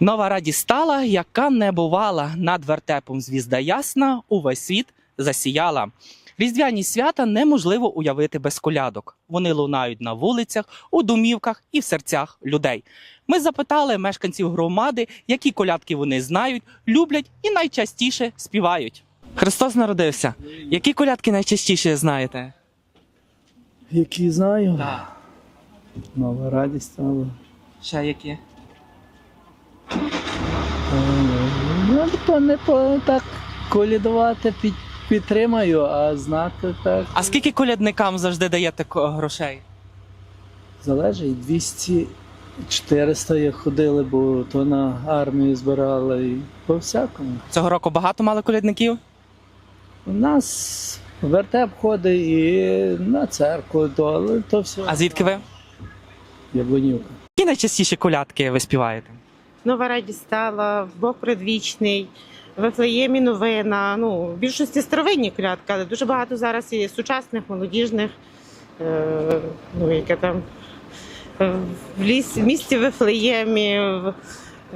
Нова радість стала, яка не бувала над вертепом звізда ясна, увесь світ засіяла. Різдвяні свята неможливо уявити без колядок. Вони лунають на вулицях, у домівках і в серцях людей. Ми запитали мешканців громади, які колядки вони знають, люблять і найчастіше співають. Христос народився. Які колядки найчастіше знаєте? Які знаю. Так. Нова радість стала. Ще які? Ну, то не по так колідувати під, підтримаю, а знати так А скільки колядникам завжди даєте ко- грошей? залежить. 200 400 як ходили, бо то на армію збирали і по всякому. Цього року багато мали колядників? У нас вертеп ходить і на церкву, то, але то все. А звідки ви? Яблонівка. Які найчастіше колядки ви співаєте? Нова радість стала, Бог предвічний, в Вифлеємі новина. Ну, в більшості старовинні колядки, але дуже багато зараз і сучасних, молодіжних, е, ну, яке там е, в ліс, в місті Вифлеємі, в,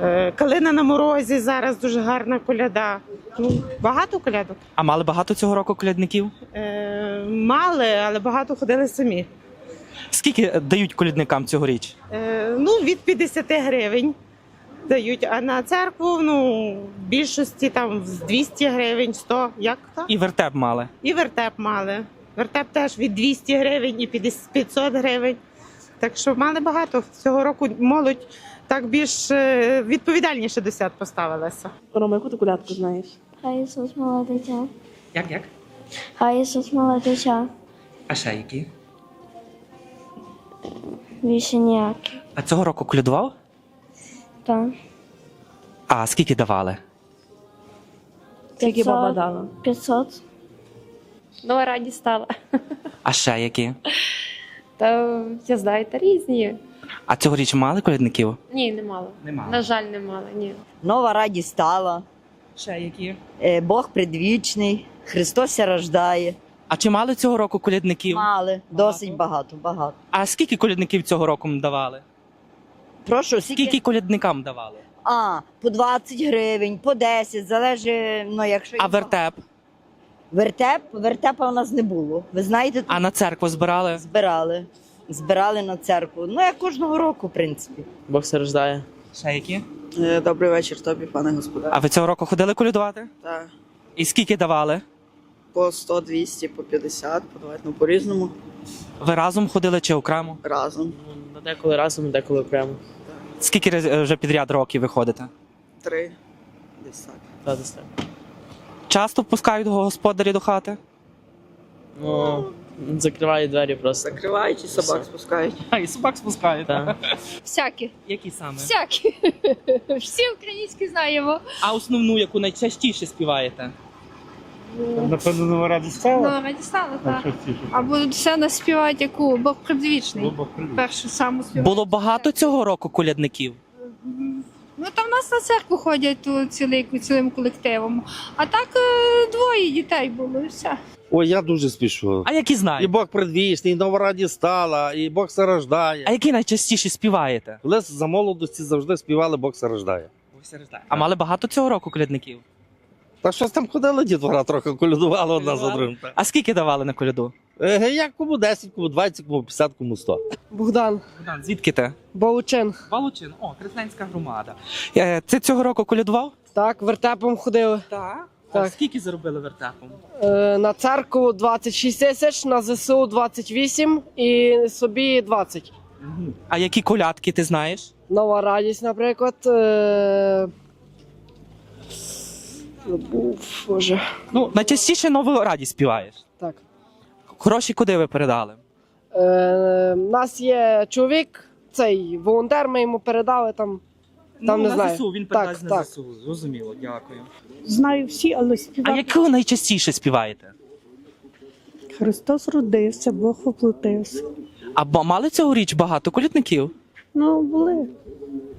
е, Калина на морозі зараз дуже гарна коляда. Ну, багато колядок. А мали багато цього року колядників? Е, мали, але багато ходили самі. Скільки дають колядникам цьогоріч? Е, ну, від 50 гривень дають, а на церкву ну, в більшості там з 200 гривень, 100, як то? І вертеп мали. І вертеп мали. Вертеп теж від 200 гривень і 50 500 гривень. Так що мали багато. Цього року молодь так більш е, відповідальніше до свят поставилася. Рома, яку ти колядку знаєш? Хай Ісус мале дитя. Як як? Хай Ісус мале дитя. А ще які? Більше ніякі. А цього року колядував? Так. А скільки давали? Скільки 500. баба дала? 500. Нова радість стала. А ще які? Та я знаю, та різні. А цьогоріч мали колядників? Ні, не мало. Не мали. На жаль, не мало. Ні. Нова радість стала, Ще які? е, Бог предвічний, Христос ся рождає. А чи мали цього року колядників? Мали, досить багато, багато. А скільки колядників цього року давали? Прошу, скільки? Скільки колядникам давали? А, по 20 гривень, по 10, залежить, ну якщо... А вертеп? Вертеп, вертепа у нас не було. Ви знаєте, А на церкву збирали? збирали. Збирали на церкву. Ну, як кожного року, в принципі. Бог се рождає. Ще які? Е, Добрий вечір тобі, пане господар. А ви цього року ходили колядувати? Так. І скільки давали? По 100, 200, по 50, по давайте, ну по-різному. Ви разом ходили чи окремо? Разом. Ну, Деколи разом, деколи окремо. Скільки раз- е, вже підряд років ви ходите? Три. Десь так. Та десь так. Часто впускають господарі до хати? Ну, закриває двері просто. Закривають і собак спускають. А, і собак спускають. Так. Всякі, Які саме? всякі. Всі українські знаємо. А основну, яку найчастіше співаєте? Напевно, нова радість стала. Раді стало, так. А будуть все наспівати, яку Бог предвічний. Бог. Першу саму співати. Було багато цього року колядників. Ну там в нас на церкву ходять цілий, цілим колективом. А так е, двоє дітей було і все. Ой, я дуже спішу. А які І знаєте? Бог предвічний, і нова радість стала, і Бог се рождає. А які найчастіше співаєте? Лес за молодості завжди співали Бог се рождає. А мали багато цього року колядників? Та щось там ходили, дітвора трохи колядували одна за другим. А скільки давали на коляду? Е, Як кому 10, кому 20, кому 50, кому 100. Богдан, Богдан, звідки ти? Баучин. Валучин, о, Кресленська громада. Е, Ти цього року колядував? Так, вертепом ходили. Так. Так. А скільки заробили вертепом? Е, на церкву 26 тисяч, на ЗСУ 28 і собі 20. А які колядки ти знаєш? Нова радість, наприклад. Е... Забув, боже. Ну, найчастіше нову радість співаєш. Так. Гроші куди ви передали? Е, у нас є чоловік, цей волонтер, ми йому передали там. Там ну, не на знаю. ЗСУ, він Так, на так. ЗСУ. Зрозуміло, дякую. Знаю всі, але А співати. яку найчастіше співаєте? Христос родився, Бог оплотився. А бо мали цьогоріч багато колядників? Ну, були.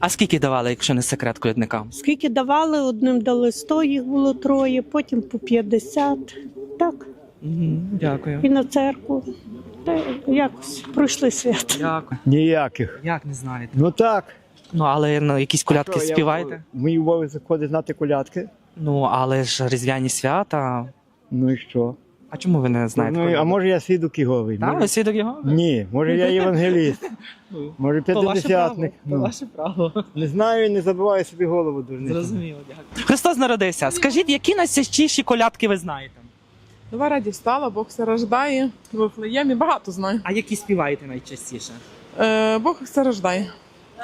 А скільки давали, якщо не секрет колядникам? Скільки давали, одним дали 100, їх було троє, потім по 50. Так, Угу, дякую. і на церкву. Та якось пройшли свят. Дякую. Ніяких. Як не знаєте? Ну так. Ну, але ну, якісь колядки співаєте? Мої обов'язок ходить знати колядки. Ну, але ж різдвяні свята. Ну і що? А чому ви не знаєте? Ну, а може я свідок Іговий? Так, ви Може... свідок його? Ні, може я євангеліст, може ваше право. п'ятидесятник. Ну, ваше право. не знаю, не забиваю собі голову дуже. Зрозуміло, дякую. Христос народився. Скажіть, які найчастіші колядки ви знаєте? Нова радість стала, Бог все рождає. В Вифлеємі багато знаю. А які співаєте найчастіше? Е, Бог все рождає.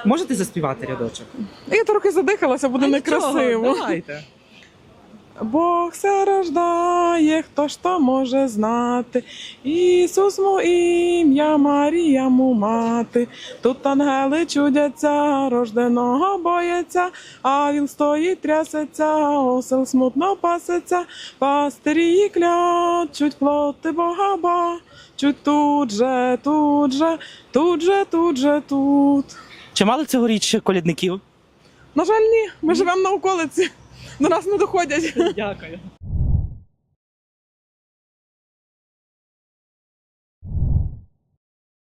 Можете заспівати рядочок? Я трохи задихалася, буде некрасиво. Давайте. Бог все рождає, хто ж то може знати. Ісус му ім'я, Марія му мати. Тут ангели чудяться, рожденого бояться, а віл стоїть, трясеться, осел смутно пасеться, пастирі клячуть, плоти Бога бачуть тут же, тут же, тут же, тут же, тут. Чи мали цьогоріч колядників? На жаль, ні, ми живемо на околиці, до нас не доходять. Дякую.